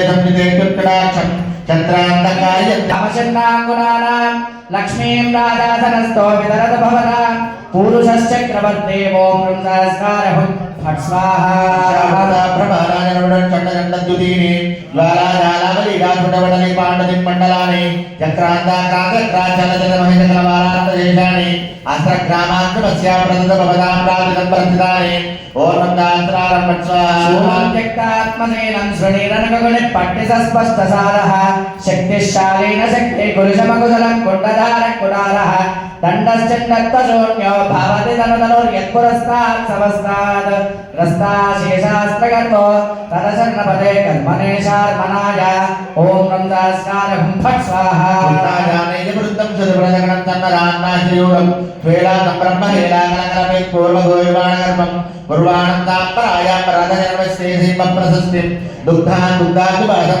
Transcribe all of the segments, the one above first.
సంవిదేకటాక్షం చంద్రాంతకాయ తమశన్నాంగునానాం లక్ష్మీం రాజాసనస్తో విదరత భవన పూరుషశ్చక్రవర్తే ఓం ఫట్ స్వాహా. చండచండద్యుతీని జ్వాలాజాలావలీడాసుడవడలి పాండది మండలాని చక్రాంతాకాగ్రాచలచలమహితకలవారాంతదేశాని అస్త్రగ్రామాంతమస్యా ప్రదత భవదాం రాజితం ప్రస్థితాని ఓర్మందాస్త్రారం ఫట్ స్వాహా శూలాంత్యక్తాత్మసేనం శృణీరనకగుణి పట్టిస స్పష్టసారః శక్తిశాలీన శక్తి పురుషమకుశలం కుండధార కుడారః దండశ్చండత్వశూన్యో భవతి ధనుధనుర్యత్పురస్తాత్ సమస్తాత్ రస్తాశేషాస్త్రగర్భో తదశర్ణపదే కర్మణేశార్మణాయ ఓం నందాస్కారహం ఫట్ స్వాహా వృత్తం చతుర్వ్రజగణం తన్నరాన్నాశ్రయూఢం స్వేళాతం బ్రహ్మహేళాగణకరమే పూర్వగోర్వాణగర్భం పూర్వానందాపరాయాపరాధజన్మశ్రేషీమ ప్రశస్తిం దుగ్ధాన్ దుగ్ధాద్భాసం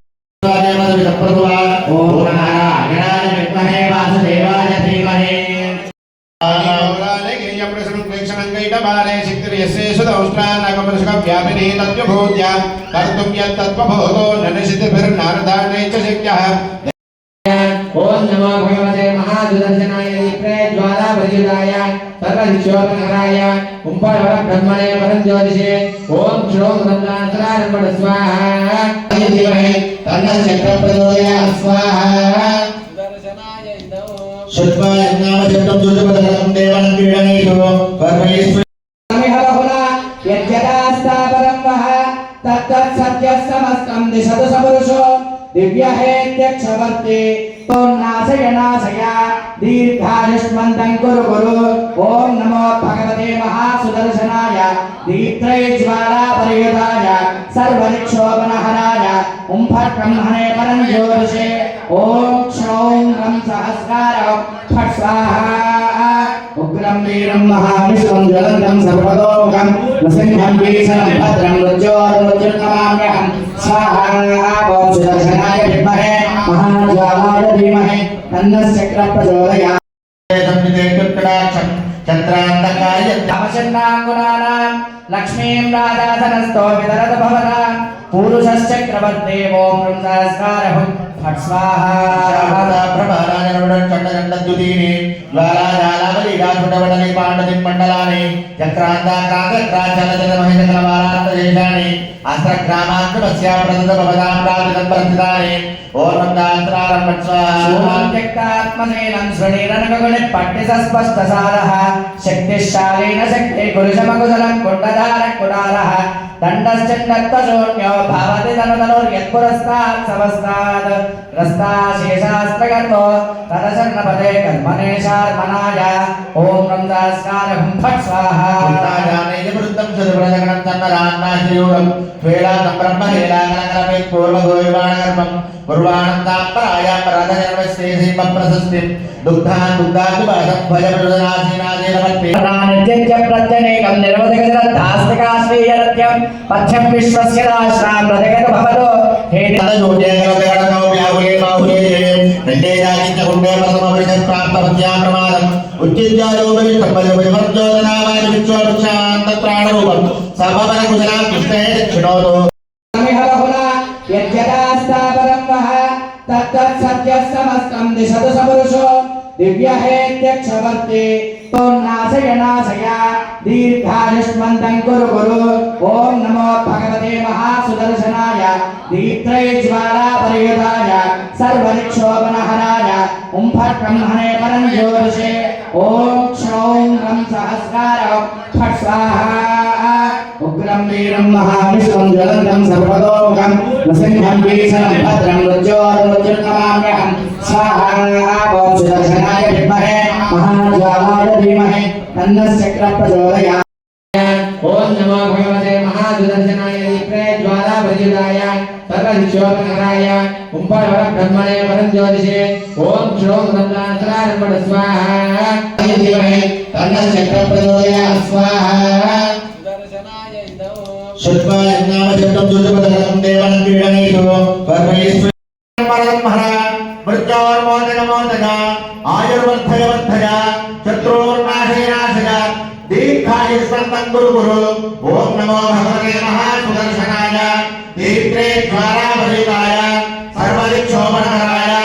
ఓం నమో భగవతే మహాదుదర్శనాయ దీప్రే జ్వాలా ప్రయుదాయ సర్వశిక్షోపనకరాయ కుంభవర బ్రహ్మణే పరం జ్యోతిషే ఓం శ్రోం నందాసరారమణ స్వాహా ధీమహి తన్న చక్ర ప్రచోదయా స్వాహా సమిహరహున యజ్జదాస్తాపరం వహ తత్తత్ సత్య సమస్తం దిశతు సపురుషో దివ్యహేత్యక్షవర్తి ఓం నాశయ నాశయ దీర్ఘాయుష్మంతం కురు కురు ఓం నమో భగవతే మహాసుదర్శనాయ దీప్త్రై జ్వాలా పరియుతాయ సర్వరిక్షోపనహరాయ ఓం ఫట్ బ్రహ్మణే పరం జ్యోతిషే ఓం క్షౌం రం సహస్రారం ఫట్ స్వాహా ఉగ్రం వీరం మహావిష్ణుం జ్వలంతం సర్వతోముఖం నృసింహం భీషణం భద్రం మృత్యోర్మృత్యుర్నమామ్యహం స్వాహా ఓం సుదర్శనాయ విద్మహే మహాజ్వాలాయ ధీమహి. తన్నశ్చక్ర ప్రచోదయాత్. చంద్రాంతకాయ తమశన్నాంగునానాం లక్ష్మీం రాజాసనస్తో విదరత భవన పూరుషశ్చక్రవర్తే ఓం వృందాస్కారహుం ఫట్ స్వాహా చండచండద్యుతీని జ్వాలాజాలావలీడాసుడవడలి పాండది మండలాని చక్రాంతాకాగ్రాచలచలమహితకలవారాంతదేశాని అస్త్రగ్రామాంతమస్యా ప్రదత భవదాం రాజితం ప్రస్థితాని ఓర్మందాస్త్రారం ఫట్ స్వాహా శూలాంత్యక్తాత్మసేనం శృణీరనకగుణి పట్టిస స్పష్టసారः శక్తిశాలీన శక్తి పురుషమకుశలం కుండధార కుడారः దండశ్చండత్వశూన్యో భవతి ధనుధనుర్యత్పురస్తాత్ సమస్తాత్ రస్తాశేషాస్త్రగర్భో తదశర్ణపదే కర్మణేశార్మణాయ ఓం నందాస్కారహం ఫట్ స్వాహా వృత్తం చతుర్వ్రజగణం తన్నరాన్నాశ్రయూఢం స్వేళాతం బ్రహ్మహేళాగణకరమే పూర్వగోర్వాణగర్భం పూర్వానందాపరాయాపరాధజన్మశ్రేషీమ ప్రశస్తిం దుగ్ధాన్ ప్రత్యనేకం విశ్వస్య రాష్ట్రాం ప్రజగత భవతో తత్తత్ సత్యः సమస్తం దిశతు సపురుషో దివ్యహేత్యక్షవర్తి ఓం నాశయ నాశయ దీర్ఘాయుష్మంతం కురు కురు. ఓం నమో భగవతే మహాసుదర్శనాయ దీప్త్రై జ్వాలా పరియుధాయ సర్వనిక్షోభనహరాయ ఓం ఫట్ బ్రహ్మణే పరం జ్యోతిషే ఓం క్షౌం రం సహస్రారం ఫట్ స్వాహా ఉగ్రం వీరం మహావిష్ణుం జ్వలంతం సర్వతోముఖం నృసింహం భీషణం భద్రం మృత్యోర్మృత్యుర్నమామ్యహం స్వాహా ఓం సుదర్శనాయ విద్మహే మహాజ్వాలాయ ధీమహి తన్నశ్చక్ర ప్రచోదయాత్ ఓం నమో భగవతే మహాదుదర్శనాయ దీప్రే జ్వాలా ప్రయుదాయ తదశోభనకరాయ కుంభవర బ్రహ్మణే పరం మృత్యోర్మోదగమోదగ ఆయుర్వర్ధయవర్ధయ శత్రుర్నాశయనాశయ దీర్ఘాయ సంతం గురు గురు ఓం నమో భగవతే మహా సుదర్శనాయ దీప్రే ద్వారాభరితాయ సర్వదిక్షోభణకరాయ